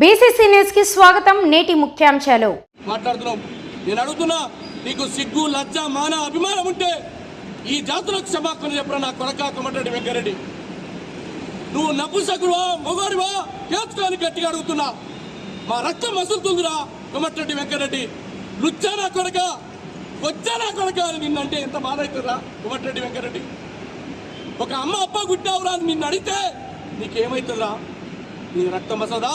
BCC న్యూస్కి స్వాగతం నేటి ముఖ్యాంశాలు. మాట్లాడుతున్నాం. నేను అడుగుతున్నా నీకు సిగ్గు లజ్జ మాన అభిమానం ఉంటే ఈ జాతులకు క్షమాపణ చెప్పరా నా కొరక కొమటరెడ్డి వెంకరెడ్డి? నువ్వు నపుసకుడువా మొగాడివా తేల్చుకోని గట్టిగా అడుగుతున్నా. మా రక్తం మసులుతుందిరా కొమటరెడ్డి వెంకరెడ్డి. లుచ్చా నా కొరక వచ్చా నా కొరక నిన్నంటే ఎంత బాధ అవుతుందిరా కొమటరెడ్డి వెంకరెడ్డి? ఒక అమ్మ అప్ప గుట్టావురా నిన్ను అడిగితే నీకేమవుతుందిరా నీ రక్తం మసదా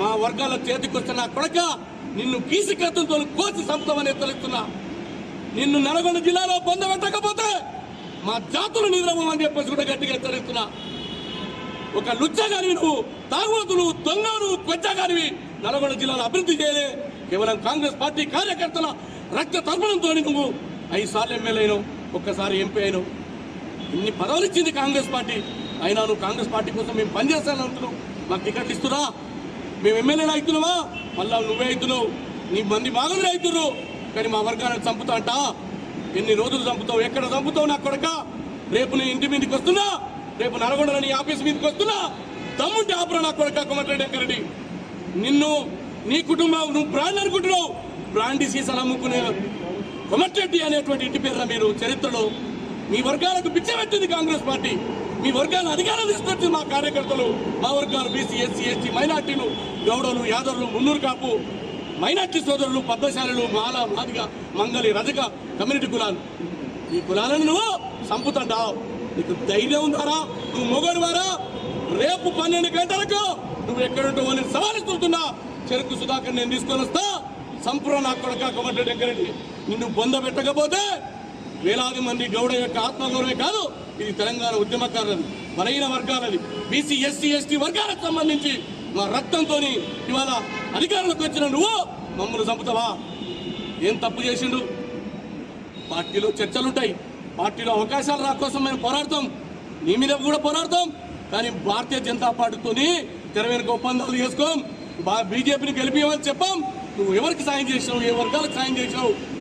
మా వర్గాల చేతికొచ్చిన కొడక నిన్ను కీసి కోసి సంపుతామని తెలుస్తున్నా. నిన్ను నల్గొండ జిల్లాలో పొందబెట్టకపోతే మా జాతులు నిద్రమని చెప్పేసి కూడా గట్టిగా హెచ్చరిస్తున్నా ఒక లుచ్చగాని నువ్వు తాగుబోతులు దొంగలు కొచ్చగానివి నల్గొండ జిల్లాలో అభివృద్ధి చేయలే. కేవలం కాంగ్రెస్ పార్టీ కార్యకర్తల రక్త తర్పణంతో నువ్వు ఐదు సార్లు ఎమ్మెల్యే అయినావు ఒక్కసారి ఎంపీ అయినావు. ఇన్ని పదవులు ఇచ్చింది కాంగ్రెస్ పార్టీ. అయినా నువ్వు కాంగ్రెస్ పార్టీ కోసం మేము పనిచేస్తాను అంటున్నావు. మాకు టికెట్లు ఇస్తున్నా. మేము ఎమ్మెల్యేలు అవుతున్నావా మళ్ళా నువ్వే అవుతున్నావు. నీ మంది మాగలు అవుతున్నారు కానీ మా వర్గాన్ని చంపుతా అంట ఎన్ని రోజులు చంపుతావు? ఎక్కడ చంపుతావు నా కొడక? రేపు నీ ఇంటి మీదకి వస్తున్నా? రేపు నల్గొండలో నీ ఆఫీస్ మీదకి వస్తున్నా? దమ్ముంటే ఆపరా నా కొడక కొమటిరెడ్డి వెంకరెడ్డి. నిన్ను నీ కుటుంబం నువ్వు బ్రాండ్ అనుకుంటున్నావు. బ్రాండ్ సీసాలు అమ్ముకునే కొమటిరెడ్డి అనేటువంటి ఇంటి పేరున మీరు చరిత్రలో మీ వర్గాలకు పిచ్చబెట్టింది కాంగ్రెస్ పార్టీ. మీ వర్గాన్ని అధికారం తీసుకొచ్చి మా కార్యకర్తలు మా వర్గాలు బీసీ ఎస్సీ ఎస్టీ మైనార్టీలు గౌడలు యాదవులు మున్నూరు కాపు మైనార్టీ సోదరులు పద్మశాలులు మాల మాదిగ మంగలి రజక కమ్యూనిటీ కులాలు. ఈ కులాలను నువ్వు సంపుతంటావు. నీకు ధైర్యం ఉందారా? నువ్వు మొగడు వారా? రేపు పన్నెండు గంటలకు నువ్వు ఎక్కడుంటావు అని సవాలిస్తున్నా చెరుకు సుధాకర్ నేను తీసుకొని వస్తా. సంపూర్ణ నా కొడక కొమటి నిన్ను బొంద పెట్టకపోతే వేలాది మంది గౌడ యొక్క ఆత్మగౌరవే కాదు ఇది తెలంగాణ ఉద్యమకారులది బలహీన వర్గాలది. బీసీ ఎస్సీ ఎస్టీ వర్గాలకు సంబంధించి మా రక్తంతో ఇవాళ అధికారంలోకి వచ్చిన నువ్వు మమ్మల్ని చంపుతావా? ఏం తప్పు చేసిండు? పార్టీలో చర్చలుంటాయి. పార్టీలో అవకాశాలు రా కోసం మేము పోరాడతాం. నీ మీద కూడా పోరాడతాం. కానీ భారతీయ జనతా పార్టీతోని తెర వెనుక ఒప్పందాలు చేసుకోం. బీజేపీని గెలిపించమని చెప్పాం. నువ్వు ఎవరికి సాయం చేసినావు? ఏ వర్గాలకు సాయం చేసినావు?